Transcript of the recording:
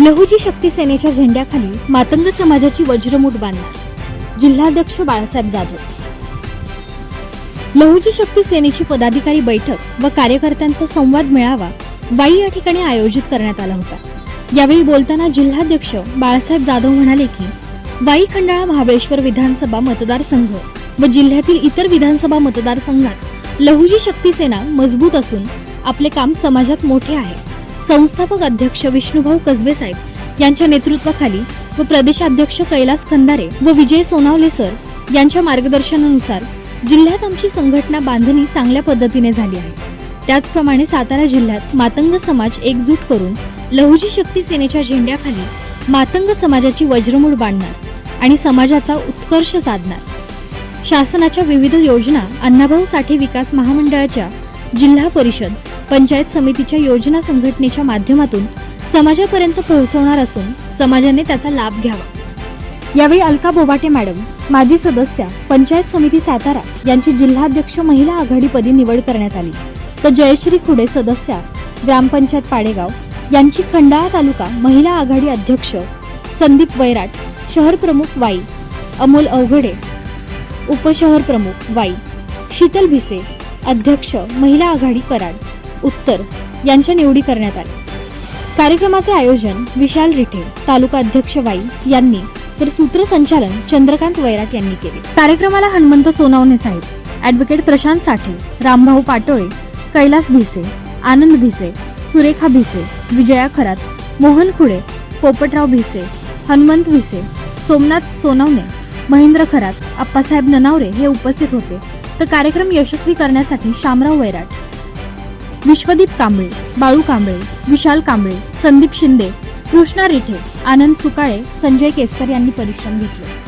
लहुजी शक्ती सेनेच्या झेंड्याखाली मातंग समाजाची वज्रमूठ बांधणार जिल्हाध्यक्ष बाळासाहेब जाधव. लहुजी शक्ती सेनेची पदाधिकारी बैठक व कार्यकर्त्यांचा संवाद मेळावा वाई या ठिकाणी आयोजित करण्यात आला होता. यावेळी बोलताना जिल्हाध्यक्ष बाळासाहेब जाधव म्हणाले की वाई खंडाळा महाबळेश्वर विधानसभा मतदारसंघ व जिल्ह्यातील इतर विधानसभा मतदारसंघात लहुजी शक्ती सेना मजबूत असून आपले काम समाजात मोठे आहे. संस्थापक अध्यक्ष विष्णुभाऊ कसबे साहेब यांच्या नेतृत्वाखाली व प्रदेशाध्यक्ष कैलास खंदारे व विजय सोनावले सर यांच्या मार्गदर्शनानुसार जिल्ह्यात आमची संघटना बांधणी चांगल्या पद्धतीने झाली आहे. त्याचप्रमाणे सातारा जिल्ह्यात मातंग समाज एकजूट करून लहुजी शक्ती सेनेच्या झेंड्याखाली मातंग समाजाची वज्रमूळ बांधणार आणि समाजाचा उत्कर्ष साधणार. शासनाच्या विविध योजना अण्णाभाऊ साठे विकास महामंडळाच्या जिल्हा परिषद पंचायत समितीच्या योजना संघटनेच्या माध्यमातून समाजापर्यंत पोहोचवणार असून समाजाने त्याचा लाभ घ्यावा. यावेळी अलका बोबाटे मॅडम माजी सदस्या पंचायत समिती सातारा यांची जिल्हाध्यक्ष महिला आघाडीपदी निवड करण्यात आली. तर जयश्री खुडे सदस्या ग्रामपंचायत पाडेगाव यांची खंडाळा तालुका महिला आघाडी अध्यक्ष संदीप वैराट शहर प्रमुख वाई अमोल अवघडे उपशहर प्रमुख वाई. शीतल भिसे अध्यक्ष महिला आघाडी कराड. उत्तर यांच्या निवडी करण्यात आल्या. कार्यक्रमाचे आयोजन विशाल रिठे तालुका अध्यक्ष वाई यांनी तर सूत्रसंचालन चंद्रकांत वैराट यांनी केले. कार्यक्रमाला हनुमंत सोनावणे साहेब ऍडव्होकेट प्रशांत साठे रामभाऊ पाटोळे कैलास भिसे आनंद भिसे सुरेखा भिसे विजया खरात मोहन खुडे पोपटराव भिसे हनुमंत भिसे सोमनाथ सोनवणे महेंद्र खरात अप्पासाहेब ननावरे हे उपस्थित होते. तर कार्यक्रम यशस्वी करण्यासाठी शामराव वैराट विश्वदीप कांबळे बाळू कांबळे विशाल कांबळे संदीप शिंदे कृष्णा रिठे आनंद सुकाळे संजय केसकर यांनी परिश्रम घेतले.